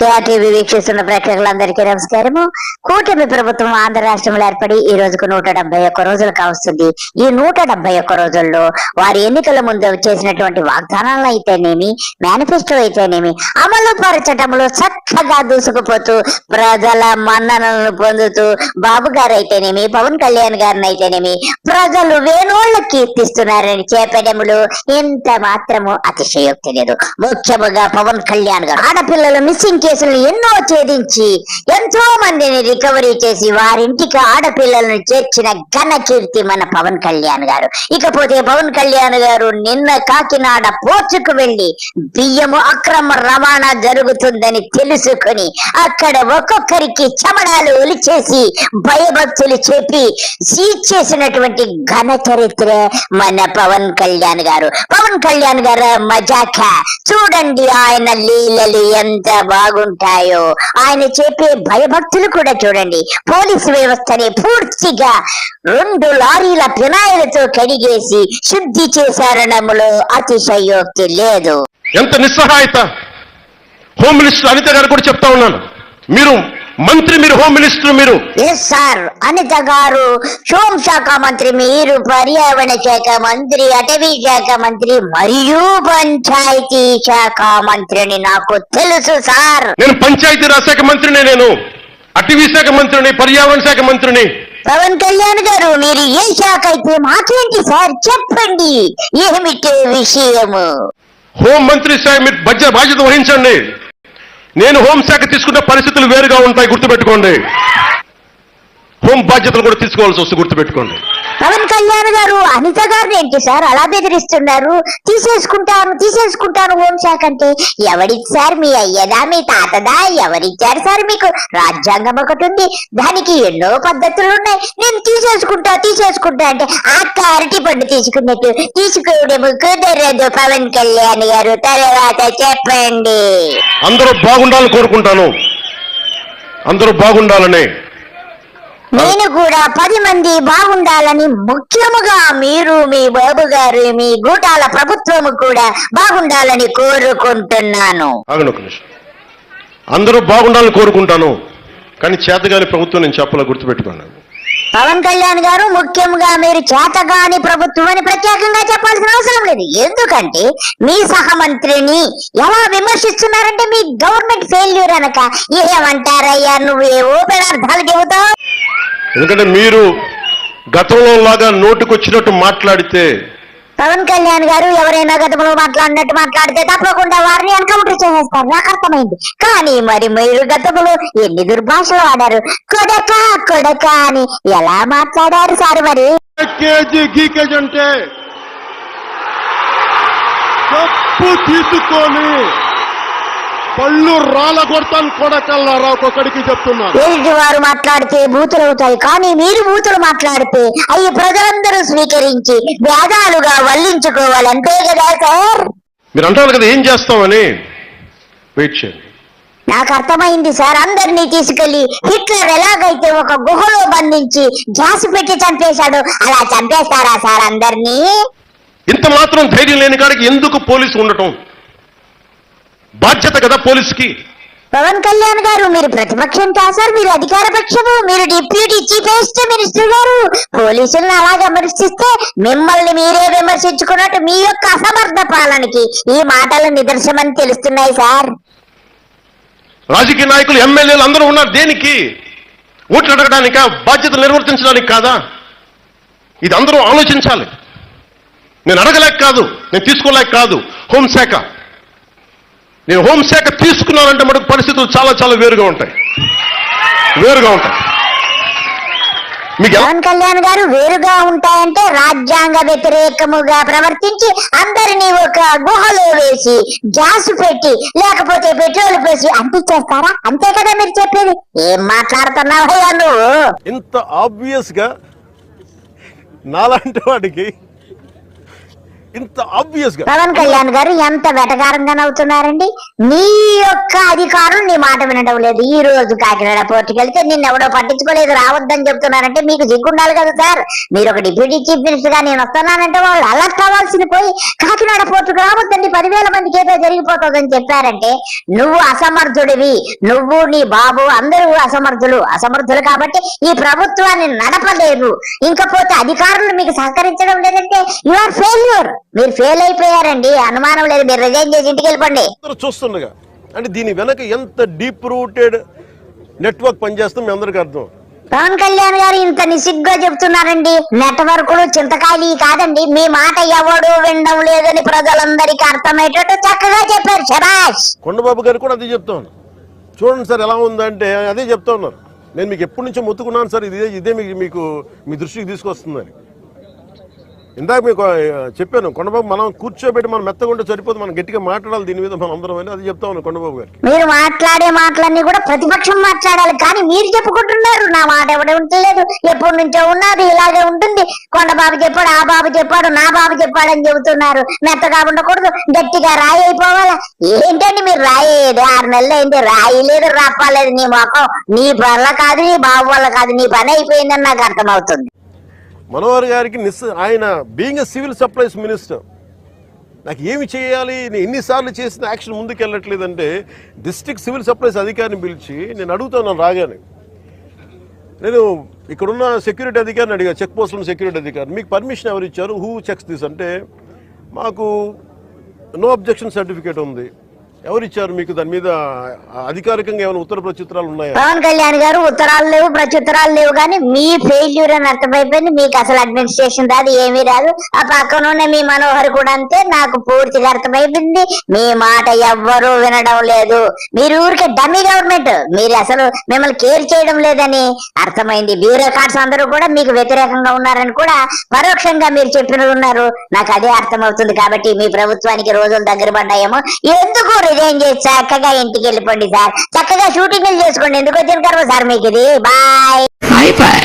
కేఆర్టీవీ వీక్షిస్తున్న ప్రేక్షకులందరికీ నమస్కారము. కూటమి ప్రభుత్వం ఆంధ్ర రాష్ట్రంలో ఏర్పడి ఈ రోజుకు నూట డెబ్బై ఒక్క రోజులు కావస్తుంది. ఈ నూట డెబ్బై ఒక్క రోజుల్లో వారి ఎన్నికల ముందు చేసినటువంటి వాగ్దానాలు అయితేనేమి మేనిఫెస్టో అయితేనేమి అమలు పరచడంలో చక్కగా దూసుకుపోతూ ప్రజల మన్ననలను పొందుతూ బాబు గారు అయితేనేమి పవన్ కళ్యాణ్ గారిని అయితేనేమి ప్రజలు వేణోళ్ళు కీర్తిస్తున్నారని చేపడములు. ఇంత మాత్రము అతిశయోక్తి లేదు. ముఖ్యముగా పవన్ కళ్యాణ్ గారు. ఆడపిల్లలు మిస్సింగ్ కేసులు ఎన్నో ఛేదించి ఎంతో మందిని రికవరీ చేసి వారింటికి ఆడపిల్లలను చేర్చిన ఘన కీర్తి మన పవన్ కళ్యాణ్ గారు. ఇకపోతే పవన్ కళ్యాణ్ గారు నిన్న కాకినాడ పోర్చుకు వెళ్ళి బియ్యము అక్రమ రవాణా జరుగుతుందని తెలుసుకొని అక్కడ ఒక్కొక్కరికి చమడాలు ఒలిచేసి భయభక్తులు చెప్పి సీజ్ చేసినటువంటి ఘన చరిత్ర మన పవన్ కళ్యాణ్ గారు. పవన్ కళ్యాణ్ గారు మజాక. చూడండి ఆయన లీలలు ఎంత ఎలాగుంటాయో ఆయన చెప్పే భయభక్తులు కూడా చూడండి. పోలీసు వ్యవస్థని పూర్తిగా రెండు లారీల పినాయిలతో కడిగేసి శుద్ధి చేశారనములో అతిశయోక్తి లేదు. ఎంత నిస్సహాయత! హోమ్ మినిస్టర్ అనిత గారు కూడా చెప్తా ఉన్నాను. మీరు మంత్రి మీరు హోమ్ మినిస్టర్ మీరు. ఎస్ సార్ అనిత గారు హోంశాఖ మంత్రి మీరు పర్యావరణ శాఖ మంత్రి అటవీ శాఖ మంత్రి మరియు పంచాయతీ శాఖ మంత్రిని నాకు తెలుసు సార్. నేను పంచాయతీరాజ్ శాఖ మంత్రిని నేను. అటవీ శాఖ మంత్రిని పర్యావరణ శాఖ మంత్రిని. పవన్ కళ్యాణ్ గారు మీరు ఏ శాఖ అయితే మాకేంటి సార్? చెప్పండి. ఏమిటి విషయము? హోం మంత్రి శాఖ మీరు బడ్జె బాధ్యత వహించండి. నేను హోంశాఖ తీసుకున్న పరిస్థితులు వేరుగా ఉంటాయి గుర్తుపెట్టుకోండి. హోం బాధ్యతలు కూడా తీసుకోవాల్సి వస్తుంది గుర్తుపెట్టుకోండి. పవన్ కళ్యాణ్ గారు అనిత గారిని ఏంటి సార్? అలా బెదిరిస్తున్నారు. తీసేసుకుంటాను తీసేసుకుంటాను హోంశాఖ అంటే. ఎవరిచ్చారు మీ అయ్యదా మీ తాతదా? ఎవరిచ్చారు సార్ మీకు? రాజ్యాంగం ఒకటి ఉంది. దానికి ఎన్నో పద్ధతులు ఉన్నాయి. నేను తీసేసుకుంటా తీసేసుకుంటా అంటే అక్క అరటి పండు తీసుకున్నట్టు. తీసుకోవడం కుదరదు పవన్ కళ్యాణ్ గారు. తర్వాత చెప్పండి. అందరూ బాగుండాలని కోరుకుంటాను. అందరూ బాగుండాలని నేను కూడా పది మంది బాగుండాలని ముఖ్యముగా మీరు మీ బాబు గారు మీ గూటాల ప్రభుత్వము కూడా బాగుండాలని కోరుకుంటున్నాను. అందరూ బాగుండాలని కోరుకుంటాను కానీ చేతగాని ప్రభుత్వం నేను చెప్పాల గుర్తుపెట్టుకున్నాను పవన్ కళ్యాణ్ గారు ముఖ్యంగా మీరు చేతగాని ప్రభుత్వం అని ప్రత్యేకంగా చెప్పాల్సిన అవసరం లేదు. ఎందుకంటే మీ సహమంత్రిని ఎలా విమర్శిస్తున్నారంటే మీ గవర్నమెంట్ ఫెయిల్యూర్ అనక ఏమంటారయ్యా నువ్వు ఏవో పదార్థాలు చెబుతావు ఎందుకంటే మీరు గతంలో లాగా నోటుకొచ్చినట్టు మాట్లాడితే పవన్ కళ్యాణ్ గారు ఎవరైనా గతంలో మాట్లాడినట్టు మాట్లాడితే తప్పకుండా వారిని ఎన్కౌంటర్ చేసేస్తారు. నాకు అర్థమైంది. కానీ మరి మీరు గతంలో ఎన్ని దుర్భాషలు ఆడారు? కొడక కొడక అని ఎలా మాట్లాడారు సార్ మరి? కేజీ అంటే తప్పు తీసుకొని పళ్ళు రాళ్ళ కొడతాను కొడకల్లారా ఒక్కొక్కడికి చెప్తున్నాను ఎదుటి వారు మాట్లాడితే బూతులు అవుతాయి కానీ మీరు బూతులు మాట్లాడితే అవి ప్రజలందరూ స్వీకరించి వేదాలుగా వల్లించుకోవాలి. అంతే కదా సార్? మీరు అంటారు కదా ఏం చేస్తామని? వెయిట్ చేయండి. నాకు అర్థమైంది సార్. అందరినీ తీసుకెళ్ళి హిట్లర్ ఎలాగైతే ఒక గుహలో బంధించి గ్యాస్ పెట్టి చంపేశాడు అలా చంపేస్తారా సార్ అందరినీ? ఇంత మాత్రం ధైర్యం లేని కాడికి ఎందుకు పోలీసు ఉండటం? బాధ్యత కదా పోలీసుకి. పవన్ కళ్యాణ్ గారు మీరు ప్రతిపక్షం కా సార్ మీరు అధికార పక్షము మీరు డిప్యూటీ చీఫ్ మినిస్టర్ గారు. పోలీసులను అలా విమర్శిస్తే మిమ్మల్ని మీరే విమర్శించుకున్నట్టు మీ యొక్క అసమర్థ పాలనకి ఈ మాటలు నిదర్శనమని తెలుస్తున్నాయి సార్. రాజకీయ నాయకులు ఎమ్మెల్యేలు అందరూ ఉన్నారు. దేనికి? ఓట్లు అడగడానికా? బాధ్యతలు నిర్వర్తించడానికి కాదా? ఇది అందరూ ఆలోచించాలి. నేను అడగలేక కాదు నేను తీసుకోలేక కాదు. హోంశాఖ. నేను హోంశాఖ తీసుకున్నానంటే మనకు పరిస్థితులు చాలా చాలా వేరుగా ఉంటాయి. వేరుగా ఉంటాయి. పవన్ కళ్యాణ్ గారు వేరుగా ఉంటాయంటే రాజ్యాంగ వ్యతిరేకముగా ప్రవర్తించి అందరినీ ఒక గుహలో వేసి గ్యాస్ పెట్టి లేకపోతే పెట్రోల్ పోసి అంటించేస్తారా అంతే కదా మీరు చెప్పేది. ఏం మాట్లాడుతున్నావయ్యా నువ్వు? ఇంత ఆబ్వియస్గా నాలాంటి వాడికి ఇంత ఆబ్వియస్గా. పవన్ కళ్యాణ్ గారు ఎంత వెటకారంగా నవ్వుతున్నారండి? నీ యొక్క అధికారులు నీ మాట వినడం లేదు. ఈ రోజు కాకినాడ పోర్టుకి వెళ్తే నిన్న ఎవడో పట్టించుకోలేదు రావద్దని చెప్తున్నారంటే మీకు జిగ్గుండాలి కదా సార్. మీరు ఒక డిప్యూటీ చీఫ్ మినిస్టర్గా నేను వస్తున్నానంటే వాళ్ళు అలర్ట్ కావాల్సింది పోయి కాకినాడ పోర్టుకు రావద్దండి. పదివేల మందికి ఏదో జరిగిపోతుందని చెప్పారంటే నువ్వు అసమర్థుడివి. నువ్వు నీ బాబు అందరూ అసమర్థులు. అసమర్థులు కాబట్టి ఈ ప్రభుత్వాన్ని నడపలేరు ఇంకపోతే అధికారులు మీకు సహకరించడం లేదంటే యు ఆర్ ఫెయిల్యూర్ మీరు ఫెయిల్ అయిపోయారండి. అనుమానం లేదు. మీరు రిజైన్ చేసి ఇంటికి వెళ్ళిపోండి. చూస్తుండగా. అంటే దీని వెనక ఎంత డీప్ రూటెడ్ నెట్వర్క్ పనిచేస్తుందో మీ అందరికీ అర్థం. పవన్ కళ్యాణ్ గారు ఇంత నిసిగ్గా చెప్తున్నారండి. నెట్వర్క్లు చింతకాయలు కాదండి. మీ మాట ఎవడు వినడం లేదని ప్రజలందరికీ అర్థమయ్యేటట్టు చక్కగా చెప్పారు శబాష్ కొండబాబు గారు కూడా అదే చెప్తా ఉన్నారు. చూడండి సార్ ఎలా ఉందంటే అదే చెప్తా ఉన్నారు. నేను మీకు ఎప్పటి నుంచో మొత్తుకున్నాను సార్. ఇదే ఇదే మీకు మీకు మీ దృష్టికి తీసుకొస్తుందని. ఇందాక మీకు చెప్పాను కొండబాబు మనం కూర్చోబెట్టి మనం మెత్తగుంటే సరిపోదు మనం గట్టిగా మాట్లాడాలి దీని మీద మనం అందరం అని అది చెప్తా ఉన్నాను కొండబాబు గారికి. మీరు మాట్లాడే మాటలన్నీ కూడా ప్రతిపక్షం మాట్లాడాలి కానీ మీరు చెప్పుకుంటున్నారు నా మాట ఎవడే ఉంటలేదు ఎప్పటి నుంచో ఉన్నది ఇలాగే ఉంటుంది. కొండ బాబు చెప్పాడు ఆ బాబు చెప్పాడు నా బాబు చెప్పాడు అని చెబుతున్నారు మెత్తగా ఉండకూడదు గట్టిగా రాయి అయిపోవాలి. ఏంటండి మీరు రాయేది ఆరు నెలలు అయింది రాయి లేదు రప్పలేదు నీ మొఖం నీ వల్ల కాదు నీ బాబు వల్ల కాదు నీ పని అయిపోయిందని నాకు అర్థమవుతుంది. మనోహర్ గారికి నిస్ ఆయన being a civil supplies minister నాకు ఏమి చేయాలి? నేను ఎన్నిసార్లు చేసిన యాక్షన్ ముందుకు వెళ్ళట్లేదంటే డిస్ట్రిక్ట్ సివిల్ సప్లైస్ అధికారిని పిలిచి నేను అడుగుతున్నాను రాగానే. నేను ఇక్కడున్న సెక్యూరిటీ అధికారిని అడిగా చెక్ పోస్టుల సెక్యూరిటీ అధికారి మీకు పర్మిషన్ ఎవరు ఇచ్చారు హూ చెక్స్ దిస్ అంటే మాకు నో అబ్జెక్షన్ సర్టిఫికేట్ ఉంది. ఎవరు ఇచ్చారు మీకు దాని మీద అధికారికంగా ఏమైనా ఉత్తర ప్రత్యుత్తరాలు ఉన్నాయా? పవన్ కళ్యాణ్ గారు ఉత్తరాలు లేవు ప్రత్యుత్తరాలు లేవు కానీ మీ ఫెయిల్యూర్ అని అర్థమైపోయింది మీకు అసలు అడ్మినిస్ట్రేషన్ రాదు ఏమీ రాదు. ఆ పక్కన ఉన్న మీ మనోహర్ కూడా అంతే నాకు పూర్తిగా అర్థమైపోయింది. మీ మాట ఎవ్వరూ వినడం లేదు. మీరు ఊరికే డమ్మీ గవర్నమెంట్ మీరు అసలు మిమ్మల్ని కేర్ చేయడం లేదని అర్థమైంది. బ్యూరోక్రాట్స్ అందరూ కూడా మీకు వ్యతిరేకంగా ఉన్నారని కూడా పరోక్షంగా మీరు చెప్పిన ఉన్నారు. నాకు అదే అర్థమవుతుంది కాబట్టి మీ ప్రభుత్వానికి రోజులు దగ్గర పడ్డాయేమో. ఎందుకు ఏం చేసి చక్కగా ఇంటికి వెళ్ళిపోండి సార్. చక్కగా షూటింగ్లు చేసుకోండి. ఎందుకు వచ్చిన కర్మ సార్ మీకు ఇది? Bye bye.